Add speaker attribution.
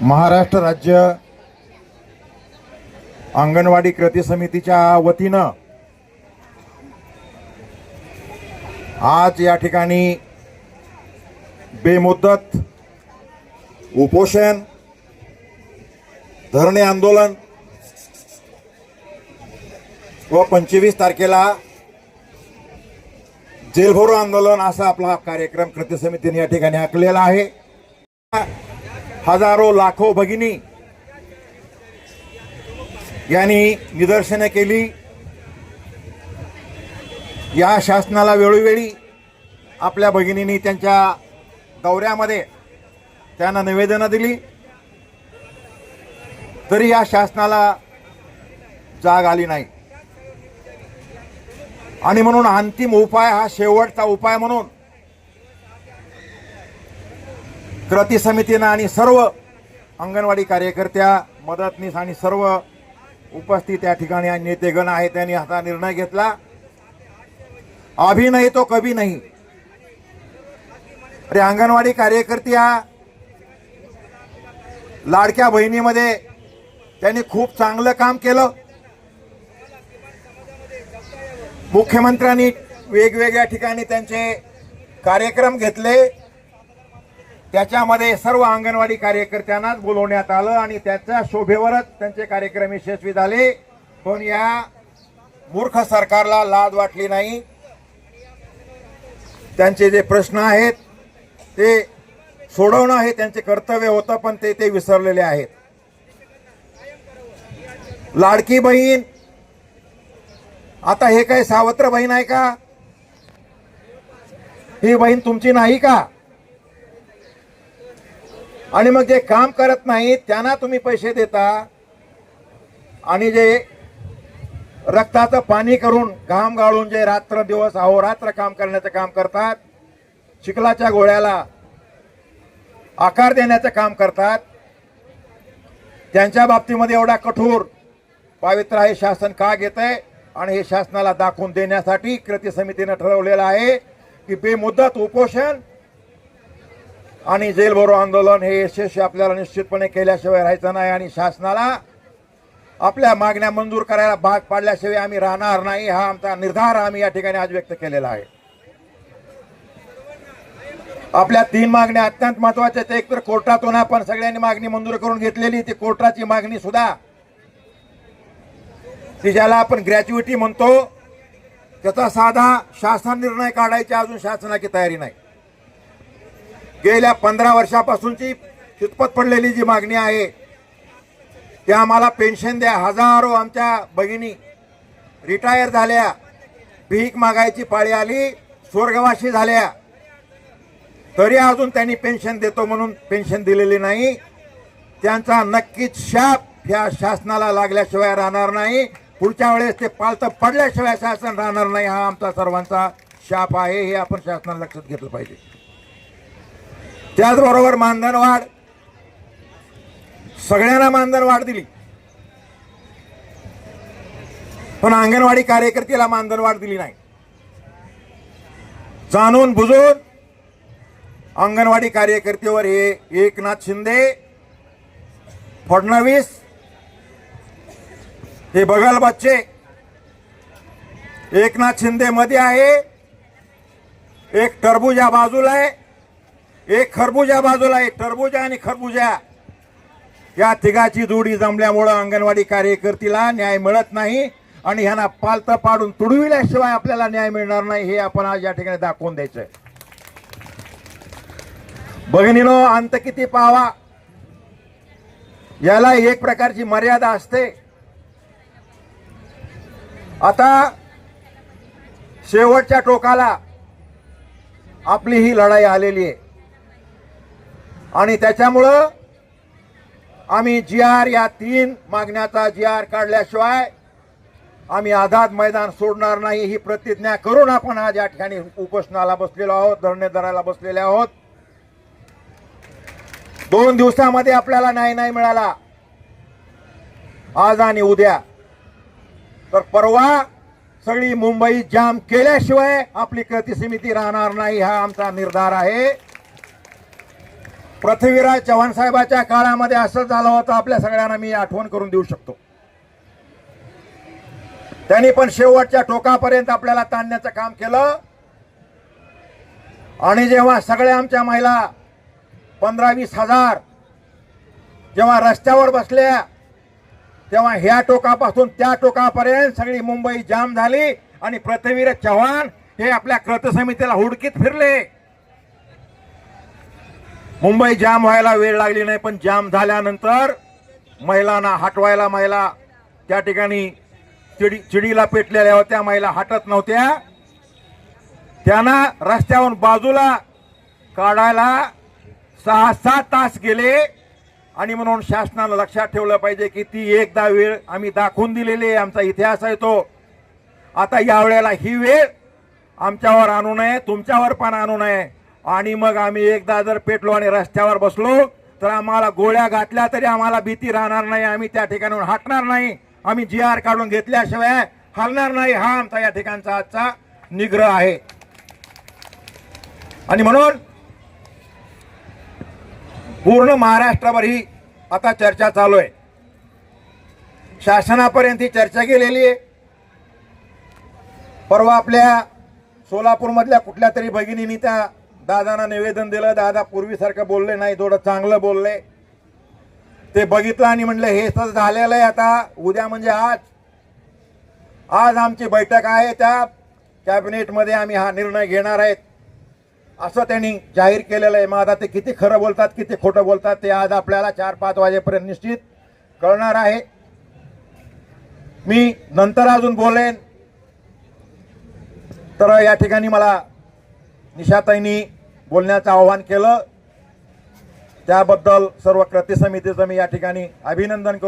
Speaker 1: महाराष्ट्र राज्य अंगणवाडी कृती समितीच्या वतीनं आज या ठिकाणी बेमुदत उपोषण धरणे आंदोलन व पंचवीस तारखेला जेलभरो आंदोलन असा आपला कार्यक्रम कृती समितीने या ठिकाणी आखलेला आहे. हजारो लाखो भगिनी यांनी निदर्शने केली. या शासनाला वेळोवेळी आपल्या भगिनींनी त्यांच्या दौऱ्यामध्ये त्यांना निवेदनं दिली. तरी या शासनाला जाग आली नाही. आणि म्हणून अंतिम उपाय हा शेवटचा उपाय म्हणून कृती समितीनं आणि सर्व अंगणवाडी कार्यकर्त्या मदतनीस आणि सर्व उपस्थित या ठिकाणी नेतेगण आहे त्यांनी हा निर्णय घेतला. अभी नाही तो कभी नाही. अरे अंगणवाडी कार्यकर्त्या लाडक्या बहिणीमध्ये त्यांनी खूप चांगलं काम केलं. मुख्यमंत्र्यांनी वेगवेगळ्या ठिकाणी त्यांचे कार्यक्रम घेतले. त्याच्यामध्ये सर्व अंगणवाडी कार्यकर्त्यांनाच बोलवण्यात आलं आणि त्याच्या शोभेवरच त्यांचे कार्यक्रम यशस्वी झाले. पण या मूर्ख सरकारला लाज वाटली नाही. त्यांचे जे प्रश्न आहेत ते सोडवणं हे त्यांचे कर्तव्य होतं पण ते ते विसरलेले आहेत. लाडकी बहीण आता हे काय सावत्र बहीण आहे का? ही बहीण तुमची नाही का? आणि मग जे काम करत नाहीत त्यांना तुम्ही पैसे देता आणि जे रक्ताचं पाणी करून घाम गाळून जे रात्र दिवस अहोरात्र काम करण्याचं काम करतात चिखलाच्या गोळ्याला आकार देण्याचं काम करतात त्यांच्या बाबतीमध्ये एवढा कठोर पावित्र्य हे शासन का घेत आहे आणि हे शासनाला दाखवून देण्यासाठी कृती समितीनं ठरवलेलं आहे की बेमुदत उपोषण आणि जेल भरो आंदोलन हे यशस्वी आपल्याला निश्चितपणे केल्याशिवाय राहायचं नाही आणि शासनाला आपल्या मागण्या मंजूर करायला भाग पाडल्याशिवाय आम्ही राहणार नाही हा आमचा निर्धार आम्ही या ठिकाणी आज व्यक्त केलेला आहे. आपल्या तीन मागण्या अत्यंत महत्त्वाच्या आहेत. एक तर कोर्टातून आपण सगळ्यांनी मागणी मंजूर करून घेतलेली ती कोर्टाची मागणी सुद्धा. ती ज्याला आपण ग्रॅच्युइटी म्हणतो त्याचा साधा शासन निर्णय काढायची अजून शासनाची तयारी नाही. गेल्या पंधरा वर्षापासूनची कितपत पडलेली जी मागणी आहे ते आम्हाला पेन्शन द्या. हजारो आमच्या भगिनी रिटायर झाल्या भीक मागायची पाळी आली स्वर्गवासी झाल्या. तरी अजून त्यांनी पेन्शन देतो म्हणून पेन्शन दिलेली नाही. त्यांचा नक्कीच शाप ह्या शासनाला लागल्याशिवाय राहणार नाही. पुढच्या वेळेस ते पालतं पडल्याशिवाय शासन राहणार नाही हा आमचा सर्वांचा शाप आहे हे आपण शासनाला लक्षात घेतलं पाहिजे. त्याचबरोबर मानधन वाढ. सगळ्यांना मानधन वाढ दिली. पण अंगणवाडी कार्यकर्त्याला मानधन वाढ दिली नाही. जाणून बुजून अंगणवाडी कार्यकर्त्यावर हे एकनाथ शिंदे फडणवीस हे बगल बच्चे एकनाथ शिंदे मध्ये आहे. एक टरबूजा बाजूला आहे. एक खरबुजा बाजूला एक टरबुजा आणि खरबुजा. या तिघाची जोडी जमल्यामुळं अंगणवाडी कार्यकर्तीला न्याय मिळत नाही आणि ह्यांना पालतं पाडून तुडविल्याशिवाय आपल्याला न्याय मिळणार नाही हे आपण आज या ठिकाणी दाखवून द्यायचंय. बघिनीनो अंत किती पाहावा याला एक प्रकारची मर्यादा असते. आता शेवटच्या टोकाला आपली ही लढाई आलेली आहे. आणि त्याच्यामुळं आम्ही जी आर या तीन मागण्याचा जी आर काढल्याशिवाय आम्ही आझाद मैदान सोडणार नाही ही प्रतिज्ञा करून आपण आज या ठिकाणी उपोषणाला बसलेलो आहोत धरणे धरायला बसलेले आहोत. दोन दिवसामध्ये आपल्याला न्याय नाही मिळाला. आज आणि उद्या. तर परवा सगळी मुंबई जाम केल्याशिवाय आपली कृती समिती राहणार नाही हा आमचा निर्धार आहे. पृथ्वीराज चव्हाण साहेबाच्या काळामध्ये असं झालं होतं आपल्या सगळ्यांना मी आठवण करून देऊ शकतो. त्यांनी पण शेवटच्या टोकापर्यंत आपल्याला ताणण्याचं काम केलं. आणि जेव्हा सगळ्या आमच्या महिला पंधरा वीस हजार जेव्हा रस्त्यावर बसल्या तेव्हा ह्या टोकापासून त्या टोकापर्यंत सगळी मुंबई जाम झाली आणि पृथ्वीराज चव्हाण हे आपल्या कृत समितीला हुडकीत फिरले. मुंबई जाम व्हायला वेळ लागली नाही पण जाम झाल्यानंतर महिलांना हटवायला महिला त्या ठिकाणी चिडी चिडीला पेटलेल्या होत्या महिला हटत नव्हत्या. त्यांना रस्त्यावरून बाजूला काढायला सहा सात तास गेले आणि म्हणून शासनानं लक्षात ठेवलं पाहिजे की ती एकदा वेळ आम्ही दाखवून दिलेली आहे आमचा इतिहास आहे तो. आता यावेळेला ही वेळ आमच्यावर आणू नये तुमच्यावर पण आणू नये. आणि मग आम्ही एकदा जर पेटलो आणि रस्त्यावर बसलो तर आम्हाला गोळ्या घातल्या तरी आम्हाला भीती राहणार नाही. आम्ही त्या ठिकाणाहून हटणार नाही. आम्ही जी आर काढून घेतल्याशिवाय हलणार नाही. हा आमचा या ठिकाणचा आजचा निग्रह आहे. आणि म्हणून पूर्ण महाराष्ट्रावर ही आता चर्चा चालू आहे. शासनापर्यंत ही चर्चा केलेली आहे. परवा आपल्या सोलापूरमधल्या कुठल्या तरी भगिनींनी त्या दादांना निवेदन दिलं दादा पूर्वीसारखं बोलले नाही थोडं चांगलं बोलले. ते बघितलं आणि म्हणलं हे तर झालेलं आहे आता उद्या म्हणजे आज. आज आमची बैठक आहे त्या कॅबिनेटमध्ये आम्ही हा निर्णय घेणार आहेत. असं त्यांनी जाहीर केलेलं आहे. मग आता ते किती खरं बोलतात किती खोटं बोलतात ते आज आपल्याला चार पाच वाजेपर्यंत निश्चित कळणार आहे. मी नंतर अजून बोलेन. तर या ठिकाणी मला निशाताईंनी बोलण्याचं आवाहन केलं. त्याबद्दल सर्व कृती समितीचं मी या ठिकाणी अभिनंदन करू